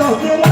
তোকে